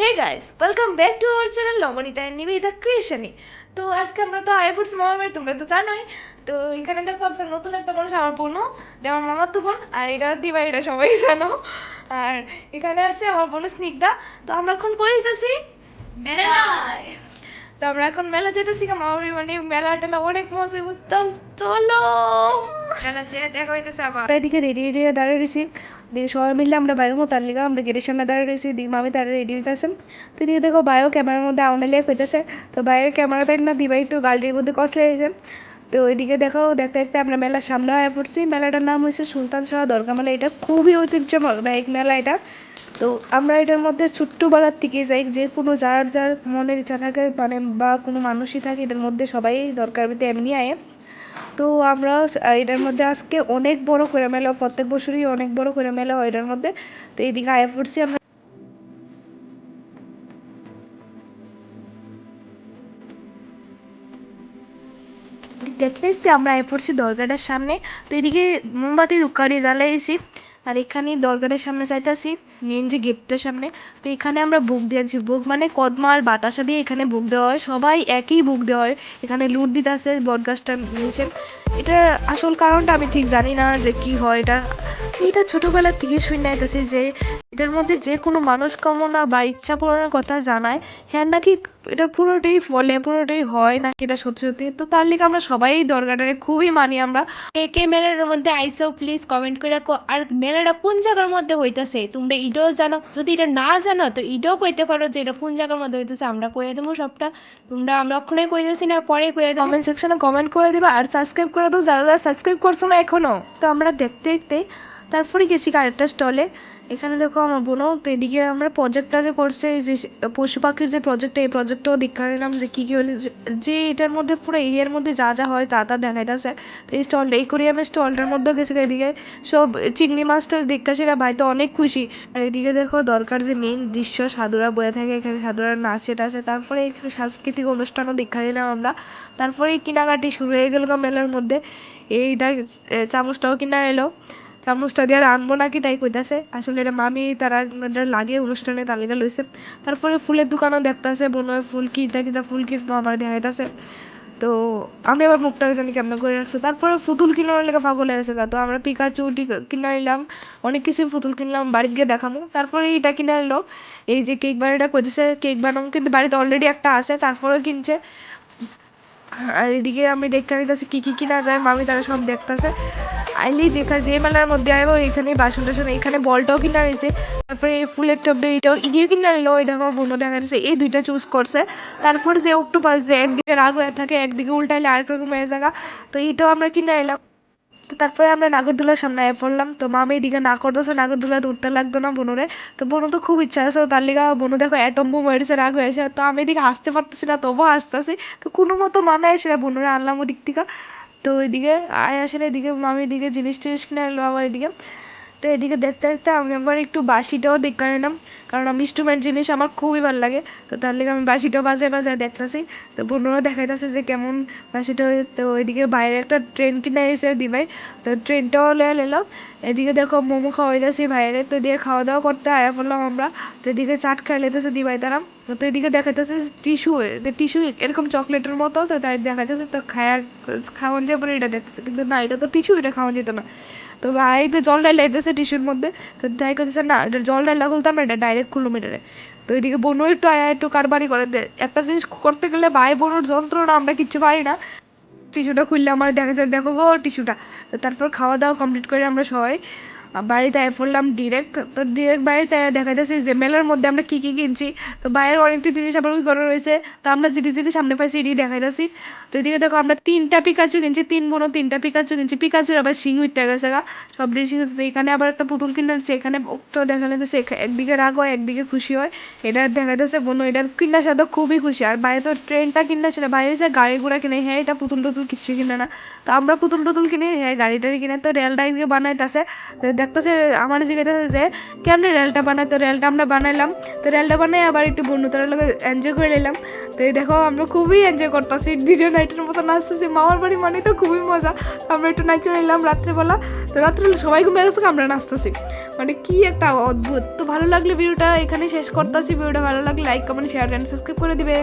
Hey guys welcome back to our channel Labanita and Nibedita ক্রিয়েশনি তো আজকে আমরা তো আয়া ফুডস মামা বাড়ি তোমরা তো জানোই। তো এখানে দেখো আপনার নতুন একটা মানুষ আমার বোনও যে আমার মামার তো বোন আর এটা দিবা এটা সবাই জানো। আর এখানে আছে আমার বোন স্নিগ্ধা। তো আমরা এখন কই যেতেছি মেলায়। তো আমরা এখন মেলা যেতেছি মামা বাড়ি মানে মেলা টেলা অনেক মজা করতাম চলো। মেলা দেখা হইতেছে আবার। এদিকে রেডি রেডি দাঁড়িয়ে রয়েছি দিয়ে সবাই মিলে আমরা বাইরের মতো তার লিগা আমরা গেটের সামনে দাঁড়িয়ে রয়েছি। দিদি, মামি তারা রেডি হইতেছে। তো দিকে দেখো, বায়ো ক্যামেরার মধ্যে আউনালিয়া কইতেছে। তো বাইরের ক্যামেরা তাই না, দিবা একটু গাড়ির মধ্যে কসলে হয়েছে তো ওইদিকে দেখো, দেখতে দেখতে আমরা মেলার সামনে হয়ে পড়ছি। মেলাটার নাম হয়েছে সুলতান শাহ দরগা মেলা। এটা খুবই ঐতিহ্যময় ঐতিহ্যবাহী মেলা এটা। তো আমরা এটার মধ্যে ছোট্টবেলার থেকে যাই, যে কোনো যার যার মনের ইচ্ছা থাকে মানে বা কোনো মানুষই থাকে, এটার মধ্যে সবাই দরকার বিতে এমনি আয়। তো আমরা এটার মধ্যে আজকে অনেক বড় করে মেলা প্রত্যেক বছরই অনেক বড় করে মেলা হয় এটার মধ্যে। তো এইদিকে আয়া পড়ছি আমরা। দেখতে দেখতে আমরা আয়া পড়ছি দরগাটার সামনে। তো এদিকে মোমবাতি ধুকারি জ্বালাইছি। আর এখানে দরগাটার সামনে যাইতাছি মেন যে গেটটার সামনে, তো এখানে আমরা বুক দিয়েছি বুক মানে কদমা আর বাতাসা দিয়ে এখানে বুক দেওয়া হয়। সবাই একই বুক দেওয়া হয়। এখানে লুট দিতেছে বটগাছটার নিচে। এটার আসল কারণটা আমি ঠিক জানি না যে কি হয় এটা। এটা ছোটবেলা থেকে শুনে আইতেছি যে এটার মধ্যে যে কোনো মানুষ কামনা বা ইচ্ছা পূরণের কথা জানায় হ্যাঁ নাকি এটা পুরোটাই ফলে পুরোটাই হয় না এটা সত্যি সত্যি। তো তার লিগে আমরা সবাই দরগাটারে খুবই মানি আমরা। কে কে মেলার মধ্যে আইসো প্লিজ কমেন্ট করে রাখো। আর মেলাটা কোন জায়গার মধ্যে হইতাছে তোমরা ইডও জানো। যদি এটা না জানো তো ইডও কইতে পারো যে এটা কোন জায়গার মধ্যে হইতাছে আমরা কইয়ে দেবো সবটা। তোমরা আমরা ওখানে কইতেছি না পরে কইয়ে দেবো। কমেন্ট সেকশনে কমেন্ট করে দিবা আর সাবস্ক্রাইব করে দাও যারা যারা সাবস্ক্রাইব করছ না এখনও। তো আমরা দেখতে দেখতে তারপরে গেছি আরেকটা স্টলে। এখানে দেখো আমার বোনও তো এদিকে আমরা প্রজেক্টটা যে করছে এই যে পশু পাখির যে প্রজেক্টটা এই প্রজেক্টটাও দেখা নিলাম যে কী কী হলে যে- এটার মধ্যে পুরো এরিয়ার মধ্যে যা যা হয় তা তা দেখাইতেছে। তো এই স্টলটা এই কোরিয়ামের স্টলটার মধ্যেও গেছে এদিকে। সব চিংড়ি মাছটা দেখতেছি না ভাই তো অনেক খুশি। আর এদিকে দেখো দরকার যে মেন দৃশ্য, সাধুরা বয়ে থাকে, এখানে সাধুরা নাচে টাচে। তারপরে এখানে সাংস্কৃতিক অনুষ্ঠানও দেখা নিলাম আমরা। তারপরে কেনাকাটি শুরু হয়ে গেল মেলার মধ্যে। এইটা চামচটাও কিনা এলো। চামচটা দিয়ে আনব নাকি তাই কইতাছে আসলে এটা মামি তারা যারা লাগে অনুষ্ঠানে তালিকা লইছে তারপরে ফুলের দোকানও দেখতাছে মনে হয় ফুল কিনতে কিনতে ফুল কিনবো আমার দেখাইতাছে তো আমি আবার মুখটা জানি কেমন করে রাখছি তারপরে পুতুল কিনার লেগে পাগল হয়ে গেছে। তো আমরা পিকাচু টিকা- কিনা নিলাম, অনেক কিছুই পুতুল কিনলাম বাড়িতে গিয়ে দেখাবো তারপরে এইটা কিনে এলো এই যে কেক বানাটা কইতেছে কেক বানাবো কিন্তু বাড়িতে অলরেডি একটা আছে তারপরেও কিনছে। আর এদিকে আমি দেখতে নিতেছি কী, কি কিনা যায়, মামি তারা সব দেখতেছে। আইলি যেখানে যে মেলার মধ্যে আইবো, এখানে বাসন টাসন, এখানে বলটাও কিনা রয়েছে তারপরে ফুলের দিয়ে এটাও ইডিও কিনা নিলো ওই দেখো বোনও দেখা যাচ্ছে, এই দুইটা চুজ করছে। তারপর যে অক্টোপাস যে একদিকে রাগ হয়ে থাকে, একদিকে উল্টাইলে আরেক রকম হয়ে জায়গা। তো এটাও আমরা কিনে এলাম। তো তারপরে আমরা নাগরদোলার সামনে আয় পড়লাম। তো মামি এদিকে না করতেছে নাগরদোলাতে উঠতে লাগতো না বোনরে। তো বোনও তো খুব ইচ্ছা আছে তার লিগা বোন দেখো অ্যাটম বোম মেরেছে, রাগ হয়েছে তো আমি এদিকে হাসতে পারতেছি না, তবুও হাসতেছি। তো কোনো মতো মানায় সেটা বোনরে, আনলাম ওদিক থেকে। তো ওইদিকে আয় আসলে এদিকে মামি এদিকে জিনিস টিনিস কিনে আনলো আমার এদিকে। তো এদিকে দেখতে দেখতে আমি আবার একটু বাঁশিটাও দেখে নিলাম। কারণ আমি ইনস্ট্রুমেন্ট জিনিস আমার খুবই ভালো লাগে। তো তার লিগে আমি বাঁশিটাও বাজায় বাজায় দেখতেছি। তো বোনরা দেখাইতেছে যে কেমন বাঁশিটা। তো ওইদিকে বাইরে একটা ট্রেন কিনে এসে দিবাই। তো ট্রেনটাও লয়ে নিলাম এদিকে দেখো মোমো খাওয়াইতেছি বাইরে। তো এদিকে খাওয়া দাওয়া করতে আয়া পড়লাম আমরা। তো এদিকে চাট খাই লেতেছে দিবাই তারা। তো এদিকে দেখাইতেছে টিস্যু টিস্যু এরকম চকলেটের মতো। তো তাই দেখাইতেছে তো খায়া খাওয়ান যাবে এটা দেখতেছে। কিন্তু না, এটা তো টিস্যু, এটা খাওয়ান যেত না। তো ভাই তো জল ডাইলা দিতেছে টিস্যুর মধ্যে। তো তাই করতেছে না, এটা জল ডাইলা খুলতাম এটা ডাইরেক্ট খুললো মেটারে। তো এদিকে বোনও একটু আয়া, একটু কারবারি করে। দে, একটা জিনিস করতে গেলে ভাই, বোনের যন্ত্রণা আমরা কিচ্ছু পারি না। টিস্যুটা খুললে আমার দেখা যায়, দেখো গো টিস্যুটা। তারপর খাওয়া দাওয়া কমপ্লিট করে আমরা সবাই বাড়িতে আয় পড়লাম ডিরেক্ট তো ডিরেক্ট বাড়িতে দেখা যাচ্ছে যে মেলার মধ্যে আমরা কী কী কিনছি। তো বাইরের অনেকটা জিনিস আবার ওই ঘরে রয়েছে। তো আমরা যেটি যেটি সামনে পাইছি এটি দেখাইতেছি। তো এদিকে দেখো আমরা তিনটা পিকাচু কিনছি, তিন বোনও তিনটা পিকাচু কিনছি। পিকাচুর আবার শিং উঠতে গেছে গা। সব ডিশ এখানে আবার একটা পুতুল কিনে আনছে এখানে তো দেখা যাচ্ছে একদিকে রাগ হয়, একদিকে খুশি হয়। এটা দেখা যাচ্ছে বোনো এটা কিনার সাথে খুবই খুশি। আর বাইরে তো ট্রেনটা কিনা ছিল বাইরে এসে গাড়ি ঘোড়া কিনে হ্যাঁ এটা পুতুল টুতুল কিছু কিনে না। তো আমরা পুতুল টুতুল কিনে হ্যাঁ গাড়ি টাড়ি কিনে, তো রেল ডাইকে তো দেখতেছে, আমার জিজ্ঞাসা যে, কেমন রেলটা বানায়, তো রেলটা আমরা বানাইলাম। তো রেলটা বানাই আবার একটু বন্ধুদের লোক এনজয় করে নিলাম। তো দেখো, আমরা খুবই এনজয় করতেছি। ডিজে নাইটের মতো নাচতেছি। মামার বাড়ি মানে তো খুবই মজা। আমরা একটু নাচে নিলাম রাত্রেবেলা। তো রাত্রেবেলা সবাই ঘুমিয়ে গেছে, আমরা নাচতেছি। মানে কি একটা অদ্ভুত। তো ভালো লাগলে ভিডিওটা এখানে শেষ করতেছি। ভিডিওটা ভালো লাগলে like comment share and subscribe করে দিবে।